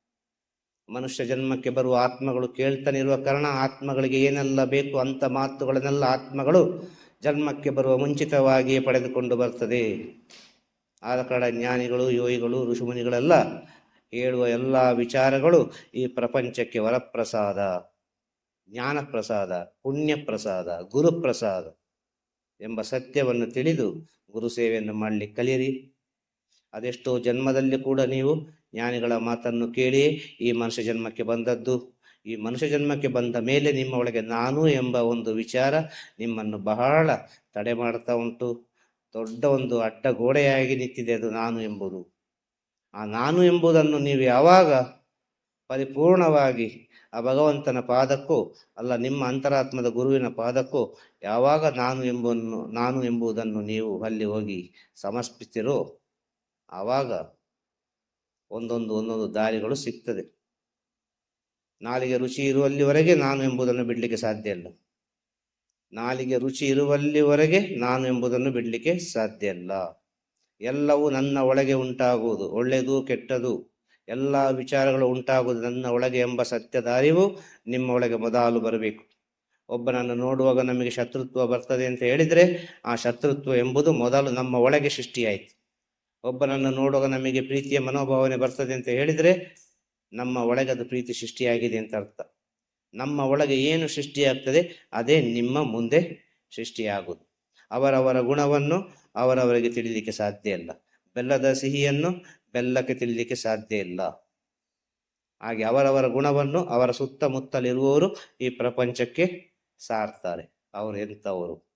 ಮನುಷ್ಯ ಜನ್ಮಕ್ಕೆ ಬರುವ ಆತ್ಮಗಳು ಕೇಳ್ತಾನೆ ಇರುವ ಕಾರಣ ಆತ್ಮಗಳಿಗೆ ಏನೆಲ್ಲ ಬೇಕು ಅಂತ ಮಾತುಗಳನ್ನೆಲ್ಲ ಆತ್ಮಗಳು ಜನ್ಮಕ್ಕೆ ಬರುವ ಮುಂಚಿತವಾಗಿಯೇ ಪಡೆದುಕೊಂಡು ಬರ್ತದೆ. ಆದ ಕಾರಣ ಜ್ಞಾನಿಗಳು, ಯೋಗಿಗಳು, ಋಷಿಮುನಿಗಳೆಲ್ಲ ಹೇಳುವ ಎಲ್ಲ ವಿಚಾರಗಳು ಈ ಪ್ರಪಂಚಕ್ಕೆ ವರಪ್ರಸಾದ ಜ್ಞಾನ ಪ್ರಸಾದ ಪುಣ್ಯ ಪ್ರಸಾದ ಗುರುಪ್ರಸಾದ ಎಂಬ ಸತ್ಯವನ್ನು ತಿಳಿದು ಗುರು ಸೇವೆಯನ್ನು ಮಾಡಲಿ ಕಲಿಯಿರಿ. ಅದೆಷ್ಟೋ ಜನ್ಮದಲ್ಲಿ ಕೂಡ ನೀವು ಜ್ಞಾನಿಗಳ ಮಾತನ್ನು ಕೇಳಿ ಈ ಮನುಷ್ಯ ಜನ್ಮಕ್ಕೆ ಬಂದದ್ದು. ಈ ಮನುಷ್ಯ ಜನ್ಮಕ್ಕೆ ಬಂದ ಮೇಲೆ ನಿಮ್ಮ ಒಳಗೆ ನಾನು ಎಂಬ ಒಂದು ವಿಚಾರ ನಿಮ್ಮನ್ನು ಬಹಳ ತಡೆ ಮಾಡ್ತಾ ಉಂಟು. ದೊಡ್ಡ ಒಂದು ಅಡ್ಡ ಗೋಡೆಯಾಗಿ ನಿಂತಿದೆ ಅದು ನಾನು ಎಂಬುದು. ಆ ನಾನು ಎಂಬುದನ್ನು ನೀವು ಯಾವಾಗ ಪರಿಪೂರ್ಣವಾಗಿ ಆ ಭಗವಂತನ ಪಾದಕ್ಕೂ ಅಲ್ಲ ನಿಮ್ಮ ಅಂತರಾತ್ಮದ ಗುರುವಿನ ಪಾದಕ್ಕೂ ಯಾವಾಗ ನಾನು ಎಂಬುದನ್ನು ನಾನು ಎಂಬುದನ್ನು ನೀವು ಅಲ್ಲಿ ಹೋಗಿ ಸಮರ್ಪಿಸ್ತಿರೋ ಆವಾಗ ಒಂದೊಂದು ಒಂದೊಂದು ದಾರಿಗಳು ಸಿಗ್ತದೆ. ನಾಲಿಗೆ ರುಚಿ ಇರುವಲ್ಲಿವರೆಗೆ ನಾನು ಎಂಬುದನ್ನು ಬಿಡಲಿಕ್ಕೆ ಸಾಧ್ಯ ಇಲ್ಲ. ನಾಲಿಗೆ ರುಚಿ ಇರುವಲ್ಲಿವರೆಗೆ ನಾನು ಎಂಬುದನ್ನು ಬಿಡಲಿಕ್ಕೆ ಸಾಧ್ಯ ಇಲ್ಲ ಎಲ್ಲವೂ ನನ್ನ ಒಳಗೆ ಉಂಟಾಗುವುದು, ಒಳ್ಳೆಯದು ಕೆಟ್ಟದು? ಎಲ್ಲ ವಿಚಾರಗಳು ಉಂಟಾಗುವುದು ನನ್ನ ಒಳಗೆ ಎಂಬ ಸತ್ಯದ ಅರಿವು ನಿಮ್ಮ ಒಳಗೆ ಮೊದಲು ಬರಬೇಕು. ಒಬ್ಬನನ್ನು ನೋಡುವಾಗ ನಮಗೆ ಶತ್ರುತ್ವ ಬರ್ತದೆ ಅಂತ ಹೇಳಿದರೆ ಆ ಶತ್ರುತ್ವ ಎಂಬುದು ಮೊದಲು ನಮ್ಮ ಒಳಗೆ ಸೃಷ್ಟಿಯಾಯಿತು. ಒಬ್ಬನನ್ನು ನೋಡುವಾಗ ನಮಗೆ ಪ್ರೀತಿಯ ಮನೋಭಾವನೆ ಬರ್ತದೆ ಅಂತ ಹೇಳಿದರೆ ನಮ್ಮ ಒಳಗೆ ಅದು ಪ್ರೀತಿ ಸೃಷ್ಟಿಯಾಗಿದೆ ಅಂತ ಅರ್ಥ. ನಮ್ಮ ಒಳಗೆ ಏನು ಸೃಷ್ಟಿಯಾಗ್ತದೆ ಅದೇ ನಿಮ್ಮ ಮುಂದೆ ಸೃಷ್ಟಿಯಾಗುವುದು. ಅವರವರ ಗುಣವನ್ನು ಅವರವರಿಗೆ ತಿಳಿಲಿಕ್ಕೆ ಸಾಧ್ಯ ಇಲ್ಲ. ಬೆಲ್ಲದ ಸಿಹಿಯನ್ನು ಬೆಲ್ಲಕ್ಕೆ ತಿಳಿಲಿಕ್ಕೆ ಸಾಧ್ಯ ಇಲ್ಲ. ಹಾಗೆ ಅವರವರ ಗುಣವನ್ನು ಅವರ ಸುತ್ತಮುತ್ತಲಿರುವವರು ಈ ಪ್ರಪಂಚಕ್ಕೆ ಸಾರ್ತಾರೆ. ಅವರು ಎಂಥವರು?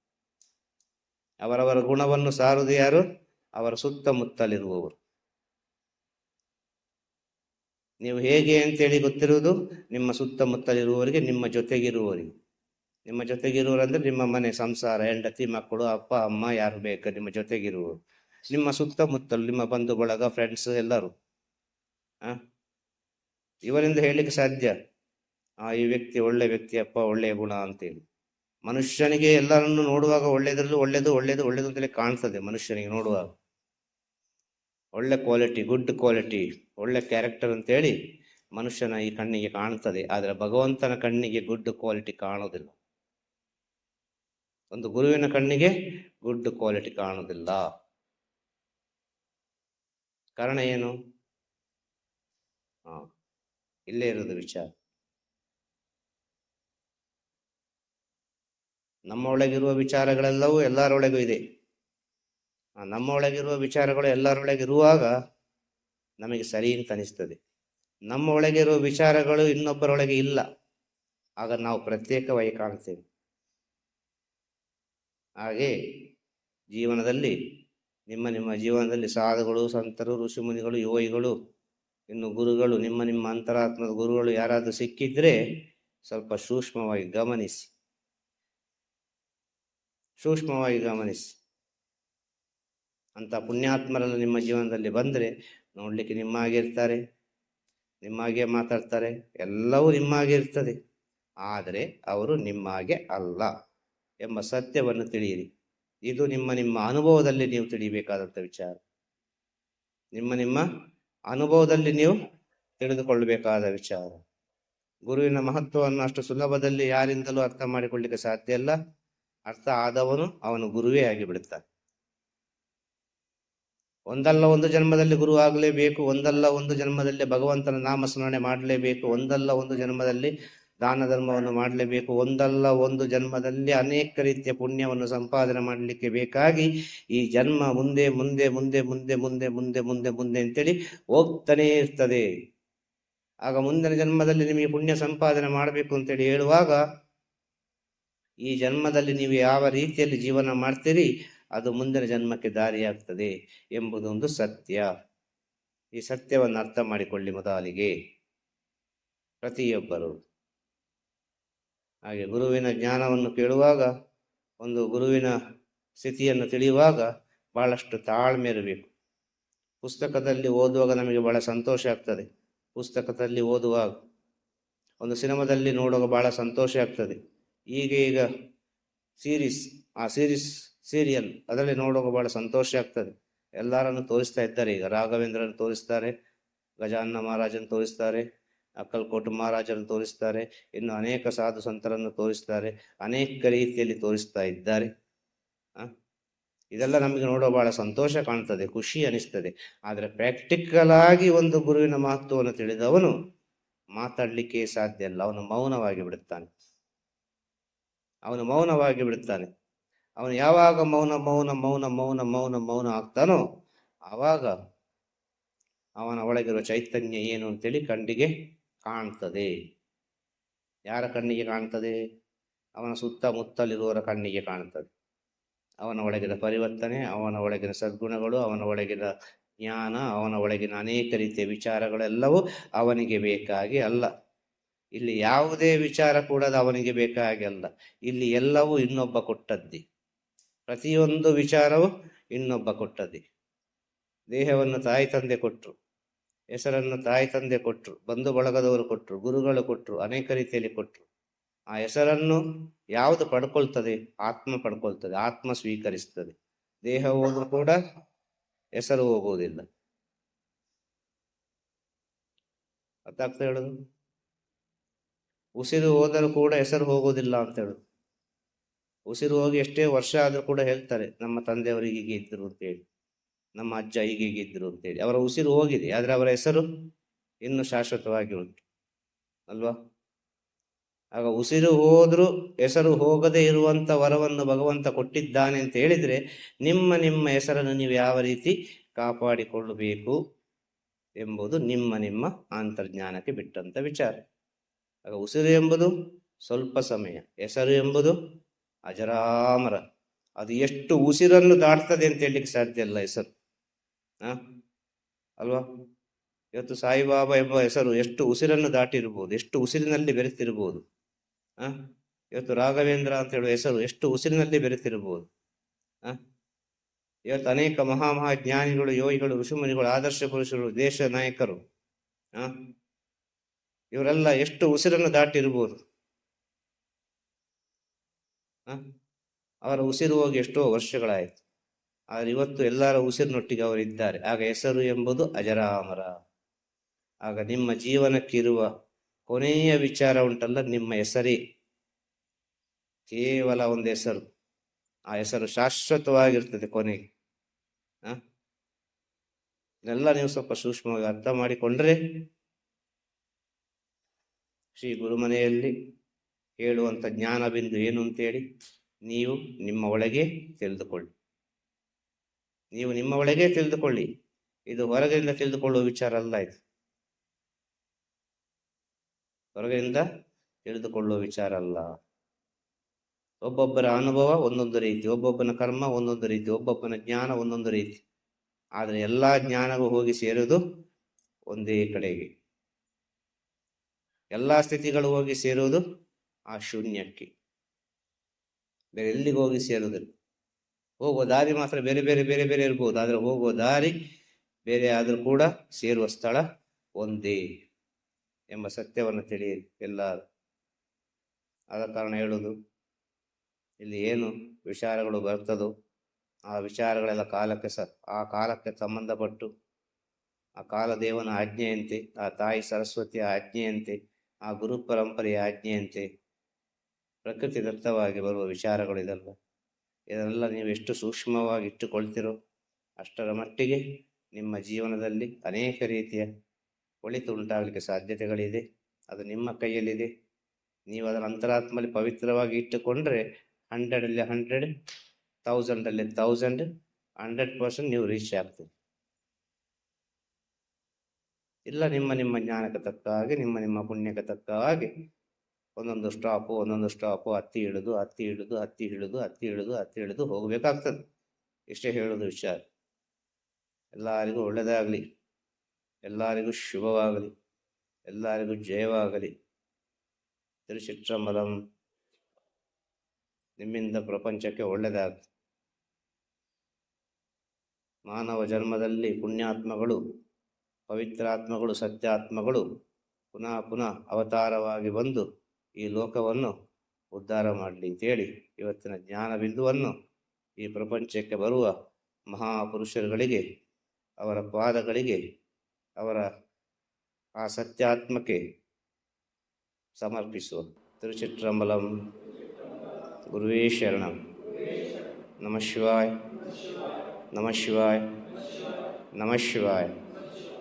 ಅವರವರ ಗುಣವನ್ನು ಸಾರುವುದು ಯಾರು? ಅವರ ಸುತ್ತಮುತ್ತಲಿರುವವರು. ನೀವು ಹೇಗೆ ಅಂತೇಳಿ ಗೊತ್ತಿರುವುದು ನಿಮ್ಮ ಸುತ್ತಮುತ್ತಲಿರುವವರಿಗೆ ನಿಮ್ಮ ಜೊತೆಗಿರುವವರಿಗೆ. ನಿಮ್ಮ ಜೊತೆಗಿರುವವರಂದ್ರೆ ನಿಮ್ಮ ಮನೆ, ಸಂಸಾರ, ಹೆಂಡತಿ, ಮಕ್ಕಳು, ಅಪ್ಪ, ಅಮ್ಮ, ಯಾರು ಬೇಕು ನಿಮ್ಮ ಜೊತೆಗಿರುವವರು. ನಿಮ್ಮ ಸುತ್ತಮುತ್ತಲು ನಿಮ್ಮ ಬಂಧು ಬಳಗ ಫ್ರೆಂಡ್ಸ್ ಎಲ್ಲರೂ. ಆ? ಇವರಿಂದ ಹೇಳಲಿಕ್ಕೆ ಸಾಧ್ಯ? ಆ, ಈ ವ್ಯಕ್ತಿ ಒಳ್ಳೆ ವ್ಯಕ್ತಿಯಪ್ಪ ಒಳ್ಳೆಯ ಗುಣ ಅಂತೇಳಿ. ಮನುಷ್ಯನಿಗೆ ಎಲ್ಲರನ್ನು ನೋಡುವಾಗ ಒಳ್ಳೆಯದ್ರಲ್ಲೂ ಒಳ್ಳೆಯದು ಒಳ್ಳೇದು ಒಳ್ಳೆಯದು ಅಂತೇಳಿ ಕಾಣ್ತದೆ ಮನುಷ್ಯನಿಗೆ ನೋಡುವಾಗ. ಒಳ್ಳೆ ಕ್ವಾಲಿಟಿ ಗುಡ್ ಕ್ವಾಲಿಟಿ ಒಳ್ಳೆ ಕ್ಯಾರೆಕ್ಟರ್ ಅಂತೇಳಿ ಮನುಷ್ಯನ ಈ ಕಣ್ಣಿಗೆ ಕಾಣ್ತದೆ. ಆದರೆ ಭಗವಂತನ ಕಣ್ಣಿಗೆ ಗುಡ್ ಕ್ವಾಲಿಟಿ ಕಾಣೋದಿಲ್ಲ. ಒಂದು ಗುರುವಿನ ಕಣ್ಣಿಗೆ ಗುಡ್ ಕ್ವಾಲಿಟಿ ಕಾಣೋದಿಲ್ಲ. ಕಾರಣ ಏನು? ಹಾ, ಇಲ್ಲೇ ಇರೋದು ವಿಚಾರ. ನಮ್ಮ ಒಳಗಿರುವ ವಿಚಾರಗಳೆಲ್ಲವೂ ಎಲ್ಲರೊಳಗೂ ಇದೆ. ನಮ್ಮ ಒಳಗಿರುವ ವಿಚಾರಗಳು ಎಲ್ಲರೊಳಗಿರುವಾಗ ನಮಗೆ ಸರಿ ಅಂತ ಅನಿಸ್ತದೆ. ನಮ್ಮ ಒಳಗಿರುವ ವಿಚಾರಗಳು ಇನ್ನೊಬ್ಬರೊಳಗೆ ಇಲ್ಲ. ಆಗ ನಾವು ಪ್ರತ್ಯೇಕವಾಗಿ ಕಾಣ್ತೇವೆ ಹಾಗೆ ಜೀವನದಲ್ಲಿ, ನಿಮ್ಮ ನಿಮ್ಮ ಜೀವನದಲ್ಲಿ ಸಾಧುಗಳು, ಸಂತರು, ಋಷಿಮುನಿಗಳು, ಯೋಗಿಗಳು, ಇನ್ನು ಗುರುಗಳು, ನಿಮ್ಮ ನಿಮ್ಮ ಅಂತರಾತ್ಮದ ಗುರುಗಳು ಯಾರಾದರೂ ಸಿಕ್ಕಿದ್ರೆ ಸ್ವಲ್ಪ ಸೂಕ್ಷ್ಮವಾಗಿ ಗಮನಿಸಿ. ಸೂಕ್ಷ್ಮವಾಗಿ ಗಮನಿಸಿ. ಅಂತ ಪುಣ್ಯಾತ್ಮರೆಲ್ಲ ನಿಮ್ಮ ಜೀವನದಲ್ಲಿ ಬಂದರೆ ನೋಡಲಿಕ್ಕೆ ನಿಮ್ಮ ಹಾಗೆ ಇರ್ತಾರೆ ನಿಮ್ಮ ಹಾಗೆ ಮಾತಾಡ್ತಾರೆ, ಎಲ್ಲವೂ ನಿಮ್ಮ ಹಾಗೆ ಇರ್ತದೆ. ಆದರೆ ಅವರು ನಿಮ್ಮ ಹಾಗೆ ಅಲ್ಲ ಎಂಬ ಸತ್ಯವನ್ನು ತಿಳಿಯಿರಿ. ಇದು ನಿಮ್ಮ ನಿಮ್ಮ ಅನುಭವದಲ್ಲಿ ನೀವು ತಿಳಿಯಬೇಕಾದಂಥ ವಿಚಾರ. ನಿಮ್ಮ ನಿಮ್ಮ ಅನುಭವದಲ್ಲಿ ನೀವು ತಿಳಿದುಕೊಳ್ಳಬೇಕಾದ ವಿಚಾರ. ಗುರುವಿನ ಮಹತ್ವವನ್ನು ಅಷ್ಟು ಸುಲಭದಲ್ಲಿ ಯಾರಿಂದಲೂ ಅರ್ಥ ಮಾಡಿಕೊಳ್ಳಿಕ್ಕೆ ಸಾಧ್ಯ ಇಲ್ಲ. ಅರ್ಥ ಆದವನು ಅವನು ಗುರುವೇ ಆಗಿಬಿಡುತ್ತಾನೆ. ಒಂದಲ್ಲ ಒಂದು ಜನ್ಮದಲ್ಲಿ ಗುರು ಆಗಲೇಬೇಕು, ಒಂದಲ್ಲ ಒಂದು ಜನ್ಮದಲ್ಲಿ ಭಗವಂತನ ನಾಮ ಸ್ಮರಣೆ ಮಾಡಲೇಬೇಕು, ಒಂದಲ್ಲ ಒಂದು ಜನ್ಮದಲ್ಲಿ ದಾನ ಧರ್ಮವನ್ನು ಮಾಡಲೇಬೇಕು, ಒಂದಲ್ಲ ಒಂದು ಜನ್ಮದಲ್ಲಿ ಅನೇಕ ರೀತಿಯ ಪುಣ್ಯವನ್ನು ಸಂಪಾದನೆ ಮಾಡಲಿಕ್ಕೆ ಬೇಕಾಗಿ ಈ ಜನ್ಮ ಮುಂದೆ ಮುಂದೆ ಮುಂದೆ ಮುಂದೆ ಮುಂದೆ ಮುಂದೆ ಮುಂದೆ ಮುಂದೆ ಅಂತೇಳಿ ಹೋಗ್ತಾನೇ ಇರ್ತದೆ. ಆಗ ಮುಂದಿನ ಜನ್ಮದಲ್ಲಿ ನಿಮಗೆ ಪುಣ್ಯ ಸಂಪಾದನೆ ಮಾಡಬೇಕು ಅಂತೇಳಿ ಹೇಳುವಾಗ ಈ ಜನ್ಮದಲ್ಲಿ ನೀವು ಯಾವ ರೀತಿಯಲ್ಲಿ ಜೀವನ ಮಾಡ್ತೀರಿ? ಅದು ಮುಂದಿನ ಜನ್ಮಕ್ಕೆ ದಾರಿಯಾಗ್ತದೆ ಎಂಬುದೊಂದು ಸತ್ಯ. ಈ ಸತ್ಯವನ್ನು ಅರ್ಥ ಮಾಡಿಕೊಳ್ಳಿ ಮೊದಲಿಗೆ. ಪ್ರತಿಯೊಬ್ಬರು. ಹಾಗೆ ಗುರುವಿನ ಜ್ಞಾನವನ್ನು ಕೇಳುವಾಗ, ಒಂದು ಗುರುವಿನ ಸ್ಥಿತಿಯನ್ನು ತಿಳಿಯುವಾಗ ಬಹಳಷ್ಟು ತಾಳ್ಮೆ ಇರಬೇಕು. ಪುಸ್ತಕದಲ್ಲಿ ಓದುವಾಗ ನಮಗೆ ಬಹಳ ಸಂತೋಷ ಆಗ್ತದೆ. ಪುಸ್ತಕದಲ್ಲಿ ಓದುವಾಗ, ಒಂದು ಸಿನಿಮಾದಲ್ಲಿ ನೋಡುವಾಗ ಬಹಳ ಸಂತೋಷ ಆಗ್ತದೆ. ಈಗ ಈಗ ಸೀರೀಸ್ ಆ ಸೀರೀಸ್ ಸೀರಿಯಲ್ ಅದರಲ್ಲಿ ನೋಡುವಾಗ ಬಹಳ ಸಂತೋಷ ಆಗ್ತದೆ. ಎಲ್ಲರನ್ನು ತೋರಿಸ್ತಾ ಇದ್ದಾರೆ. ಈಗ ರಾಘವೇಂದ್ರನ ತೋರಿಸ್ತಾರೆ, ಗಜಾನನ ಮಹಾರಾಜನ್ ತೋರಿಸ್ತಾರೆ, ಅಕ್ಕಲ್ಕೋಟು ಮಹಾರಾಜರನ್ನು ತೋರಿಸ್ತಾರೆ, ಇನ್ನು ಅನೇಕ ಸಾಧು ಸಂತರನ್ನು ತೋರಿಸ್ತಾರೆ, ಅನೇಕ ರೀತಿಯಲ್ಲಿ ತೋರಿಸ್ತಾ ಇದ್ದಾರೆ. ಇದೆಲ್ಲ ನಮಗೆ ನೋಡೋ ಬಹಳ ಸಂತೋಷ ಕಾಣ್ತದೆ, ಖುಷಿ ಅನಿಸ್ತದೆ. ಆದರೆ ಪ್ರಾಕ್ಟಿಕಲ್ ಆಗಿ ಒಂದು ಗುರುವಿನ ಮಹತ್ವವನ್ನು ತಿಳಿದವನು ಮಾತಾಡಲಿಕ್ಕೆ ಸಾಧ್ಯ ಇಲ್ಲ. ಅವನು ಮೌನವಾಗಿ ಬಿಡುತ್ತಾನೆ. ಅವನು ಮೌನವಾಗಿ ಬಿಡುತ್ತಾನೆ. ಅವನು ಯಾವಾಗ ಮೌನ ಮೌನ ಮೌನ ಮೌನ ಮೌನ ಮೌನ ಆಗ್ತಾನೋ ಆವಾಗ ಅವನ ಒಳಗಿರುವ ಚೈತನ್ಯ ಏನು ಅಂತೇಳಿ ಕಣ್ಣಿಗೆ ಕಾಣ್ತದೆ. ಯಾರ ಕಣ್ಣಿಗೆ ಕಾಣ್ತದೆ? ಅವನ ಸುತ್ತಮುತ್ತಲಿರುವವರ ಕಣ್ಣಿಗೆ ಕಾಣ್ತದೆ. ಅವನ ಒಳಗಿನ ಪರಿವರ್ತನೆ, ಅವನ ಒಳಗಿನ ಸದ್ಗುಣಗಳು, ಅವನ ಒಳಗಿನ ಜ್ಞಾನ, ಅವನ ಒಳಗಿನ ಅನೇಕ ರೀತಿಯ ವಿಚಾರಗಳೆಲ್ಲವೂ ಅವನಿಗೆ ಬೇಕಾಗಿ ಅಲ್ಲ. ಇಲ್ಲಿ ಯಾವುದೇ ವಿಚಾರ ಕೂಡ ಅವನಿಗೆ ಬೇಕಾಗಿ ಅಲ್ಲ. ಇಲ್ಲಿ ಎಲ್ಲವೂ ಇನ್ನೊಬ್ಬ ಕೊಟ್ಟದ್ದಿ. ಪ್ರತಿಯೊಂದು ವಿಚಾರವೂ ಇನ್ನೊಬ್ಬ ಕೊಟ್ಟದೆ ದೇಹವನ್ನು ತಾಯಿ ತಂದೆ ಕೊಟ್ಟರು ಹೆಸರನ್ನು ತಾಯಿ ತಂದೆ ಕೊಟ್ಟರು ಬಂಧು ಬಳಗದವರು ಕೊಟ್ಟರು ಗುರುಗಳು ಕೊಟ್ಟರು ಅನೇಕ ರೀತಿಯಲ್ಲಿ ಕೊಟ್ಟರು ಆ ಹೆಸರನ್ನು ಯಾವುದು ಪಡ್ಕೊಳ್ತದೆ? ಆತ್ಮ ಪಡ್ಕೊಳ್ತದೆ, ಆತ್ಮ ಸ್ವೀಕರಿಸ್ತದೆ. ದೇಹ ಹೋದ್ರೂ ಕೂಡ ಹೆಸರು ಹೋಗುವುದಿಲ್ಲ. ಅರ್ಥಾಗ್ತಾ ಹೇಳುದು? ಉಸಿರು ಹೋದರೂ ಕೂಡ ಹೆಸರು ಹೋಗುವುದಿಲ್ಲ ಅಂತ ಹೇಳುದು. ಉಸಿರು ಹೋಗಿ ಎಷ್ಟೇ ವರ್ಷ ಆದರೂ ಕೂಡ ಹೇಳ್ತಾರೆ, ನಮ್ಮ ತಂದೆಯವರು ಹೀಗೆ ಇದ್ರು ಅಂತೇಳಿ ನಮ್ಮ ಅಜ್ಜ ಹೀಗೆ ಇದ್ರು ಅಂತೇಳಿ ಅವರ ಉಸಿರು ಹೋಗಿದೆ, ಆದರೆ ಅವರ ಹೆಸರು ಇನ್ನು ಶಾಶ್ವತವಾಗಿ ಉಂಟು, ಅಲ್ವಾ? ಆಗ ಉಸಿರು ಹೋದ್ರೂ ಹೆಸರು ಹೋಗದೇ ಇರುವಂತ ವರವನ್ನು ಭಗವಂತ ಕೊಟ್ಟಿದ್ದಾನೆ ಅಂತ ಹೇಳಿದ್ರೆ, ನಿಮ್ಮ ನಿಮ್ಮ ಹೆಸರನ್ನು ನೀವು ಯಾವ ರೀತಿ ಕಾಪಾಡಿಕೊಳ್ಳಬೇಕು ಎಂಬುದು ನಿಮ್ಮ ನಿಮ್ಮ ಅಂತರ್ಜ್ಞಾನಕ್ಕೆ ಬಿಟ್ಟಂತ ವಿಚಾರ. ಆಗ ಉಸಿರು ಎಂಬುದು ಸ್ವಲ್ಪ ಸಮಯ, ಹೆಸರು ಎಂಬುದು ಅಜರಾಮರ. ಅದು ಎಷ್ಟು ಉಸಿರನ್ನು ದಾಟ್ತದೆ ಅಂತ ಹೇಳಲಿಕ್ಕೆ ಸಾಧ್ಯ ಇಲ್ಲ ಹೆಸರು. ಅಲ್ವಾ? ಇವತ್ತು ಸಾಯಿಬಾಬಾ ಎಂಬ ಹೆಸರು ಎಷ್ಟು ಉಸಿರನ್ನು ದಾಟಿರ್ಬೋದು, ಎಷ್ಟು ಉಸಿರಿನಲ್ಲಿ ಬೆರೆತಿರ್ಬೋದು. ಆ? ಇವತ್ತು ರಾಘವೇಂದ್ರ ಅಂತ ಹೇಳುವ ಹೆಸರು ಎಷ್ಟು ಉಸಿರಿನಲ್ಲಿ ಬೆರೆತಿರ್ಬೋದು. ಆ? ಇವತ್ತು ಅನೇಕ ಮಹಾ ಮಹಾ ಜ್ಞಾನಿಗಳು ಯೋಗಿಗಳು, ಋಷಿಮುನಿಗಳು, ಆದರ್ಶ ಪುರುಷರು, ದೇಶ ನಾಯಕರು. ಇವರೆಲ್ಲ ಎಷ್ಟು ಉಸಿರನ್ನು ದಾಟಿರ್ಬೋದು. ಅವರ ಉಸಿರು ಹೋಗಿ ಎಷ್ಟೋ ವರ್ಷಗಳಾಯಿತು. ಆದರೆ ಇವತ್ತು ಎಲ್ಲರ ಉಸಿರಿನೊಟ್ಟಿಗೆ ಅವರಿದ್ದಾರೆ ಆಗ ಹೆಸರು ಎಂಬುದು ಅಜರಾಮರ. ಆಗ ನಿಮ್ಮ ಜೀವನಕ್ಕಿರುವ ಕೊನೆಯ ವಿಚಾರ ಉಂಟಲ್ಲ, ನಿಮ್ಮ ಹೆಸರೇ. ಕೇವಲ ಒಂದು ಹೆಸರು. ಆ ಹೆಸರು ಶಾಶ್ವತವಾಗಿರ್ತದೆ ಕೊನೆಗೆ. ಇದೆಲ್ಲ ನೀವು ಸ್ವಲ್ಪ ಸೂಕ್ಷ್ಮವಾಗಿ ಅರ್ಥ ಮಾಡಿಕೊಂಡ್ರೆ ಶ್ರೀ ಗುರುಮನೆಯಲ್ಲಿ ಹೇಳುವಂತ ಜ್ಞಾನ ಬಿಂದು ಏನು ಅಂತೇಳಿ ನೀವು ನಿಮ್ಮ ಒಳಗೆ ತಿಳಿದುಕೊಳ್ಳಿ. ನೀವು ನಿಮ್ಮ ಒಳಗೆ ತಿಳಿದುಕೊಳ್ಳಿ. ಇದು ಹೊರಗಿನಿಂದ ತಿಳಿದುಕೊಳ್ಳುವ ವಿಚಾರ ಅಲ್ಲ ಇದು. ಹೊರಗಿನಿಂದ ತಿಳಿದುಕೊಳ್ಳುವ ವಿಚಾರ ಅಲ್ಲ. ಒಬ್ಬೊಬ್ಬರ ಅನುಭವ ಒಂದೊಂದು ರೀತಿ, ಒಬ್ಬೊಬ್ಬನ ಕರ್ಮ ಒಂದೊಂದು ರೀತಿ, ಒಬ್ಬೊಬ್ಬನ ಜ್ಞಾನ ಒಂದೊಂದು ರೀತಿ. ಆದರೆ ಎಲ್ಲಾ ಜ್ಞಾನವೂ ಹೋಗಿ ಸೇರುವುದು ಒಂದೇ ಕಡೆಗೆ. ಎಲ್ಲಾ ಸ್ಥಿತಿಗಳು ಹೋಗಿ ಸೇರುವುದು ಆ ಶೂನ್ಯಕ್ಕೆ. ಬೇರೆ ಎಲ್ಲಿಗೆ ಹೋಗಿ ಸೇರುವುದಿಲ್ಲ. ಹೋಗುವ ದಾರಿ ಮಾತ್ರ ಬೇರೆ ಬೇರೆ ಬೇರೆ ಬೇರೆ ಇರ್ಬೋದು. ಆದರೆ ಹೋಗುವ ದಾರಿ ಬೇರೆ ಆದರೂ ಕೂಡ ಸೇರುವ ಸ್ಥಳ ಒಂದೇ ಎಂಬ ಸತ್ಯವನ್ನು ತಿಳಿಯಿರಿ ಎಲ್ಲರೂ. ಆದ ಕಾರಣ ಹೇಳುವುದು, ಇಲ್ಲಿ ಏನು ವಿಚಾರಗಳು ಬರ್ತದೋ ಆ ವಿಚಾರಗಳೆಲ್ಲ ಕಾಲಕ್ಕೆ ಸ, ಆ ಕಾಲಕ್ಕೆ ಸಂಬಂಧಪಟ್ಟು, ಆ ಕಾಲದೇವನ ಆಜ್ಞೆಯಂತೆ, ಆ ತಾಯಿ ಸರಸ್ವತಿಯ ಆಜ್ಞೆಯಂತೆ, ಆ ಗುರು ಪರಂಪರೆಯ ಆಜ್ಞೆಯಂತೆ ಪ್ರಕೃತಿ ದತ್ತವಾಗಿ ಬರುವ ವಿಚಾರಗಳು ಇದಲ್ಲ ಇದನ್ನೆಲ್ಲ ನೀವು ಎಷ್ಟು ಸೂಕ್ಷ್ಮವಾಗಿ ಇಟ್ಟುಕೊಳ್ತಿರೋ ಅಷ್ಟರ ಮಟ್ಟಿಗೆ ನಿಮ್ಮ ಜೀವನದಲ್ಲಿ ಅನೇಕ ರೀತಿಯ ಒಳಿತು ಉಂಟಾಗಲಿಕ್ಕೆ ಸಾಧ್ಯತೆಗಳಿದೆ. ಅದು ನಿಮ್ಮ ಕೈಯಲ್ಲಿದೆ. ನೀವು ಅದರ ಅಂತರಾತ್ಮಲ್ಲಿ ಪವಿತ್ರವಾಗಿ ಇಟ್ಟುಕೊಂಡ್ರೆ ಹಂಡ್ರೆಡ್ ಅಲ್ಲಿ ಹಂಡ್ರೆಡ್ ತೌಸಂಡ್ ಅಲ್ಲಿ ತೌಸಂಡ್ ಹಂಡ್ರೆಡ್ ಪರ್ಸೆಂಟ್ ನೀವು ರೀಚ್ ಆಗ್ತೀರಿ. ಇಲ್ಲ ನಿಮ್ಮ ನಿಮ್ಮ ಜ್ಞಾನಕ್ಕೆ ತಕ್ಕ ಹಾಗೆ, ನಿಮ್ಮ ನಿಮ್ಮ ಪುಣ್ಯಕ್ಕೆ ತಕ್ಕ ಹಾಗೆ ಒಂದೊಂದು ಸ್ಟಾಪು ಒಂದೊಂದು ಸ್ಟಾಪು, ಹತ್ತಿ ಇಳಿದು ಹತ್ತಿ ಇಳಿದು ಹತ್ತಿ ಇಳಿದು ಹತ್ತಿ ಇಳಿದು ಹತ್ತಿ ಇಳಿದು ಹೋಗಬೇಕಾಗ್ತದೆ. ಇಷ್ಟೇ ಹೇಳೋದು ವಿಚಾರ. ಎಲ್ಲರಿಗೂ ಒಳ್ಳೆಯದಾಗಲಿ ಎಲ್ಲರಿಗೂ ಶುಭವಾಗಲಿ, ಎಲ್ಲರಿಗೂ ಜಯವಾಗಲಿ. ತಿರುಚಿತ್ರಮಲಂ ನಿಮ್ಮಿಂದ ಪ್ರಪಂಚಕ್ಕೆ ಒಳ್ಳೆಯದಾಗಲಿ ಮಾನವ ಜನ್ಮದಲ್ಲಿ ಪುಣ್ಯಾತ್ಮಗಳು, ಪವಿತ್ರಾತ್ಮಗಳು, ಸತ್ಯಾತ್ಮಗಳು ಪುನಃ ಪುನಃ ಅವತಾರವಾಗಿ ಬಂದು ಈ ಲೋಕವನ್ನು ಉದ್ಧಾರ ಮಾಡಲಿ ಅಂತೇಳಿ ಇವತ್ತಿನ ಜ್ಞಾನ ಬಿಂದುವನ್ನು ಈ ಪ್ರಪಂಚಕ್ಕೆ ಬರುವ ಮಹಾಪುರುಷರುಗಳಿಗೆ, ಅವರ ಪಾದಗಳಿಗೆ, ಅವರ ಆ ಸತ್ಯಾತ್ಮಕ್ಕೆ ಸಮರ್ಪಿಸುವ ತಿರುಚಿತ್ರಂಬಲಂ ಗುರುವೇ ಶರಣಂ. ನಮಃ ಶಿವಾಯ. ನಮಃ ಶಿವಾಯ. ನಮಃ ಶಿವಾಯ.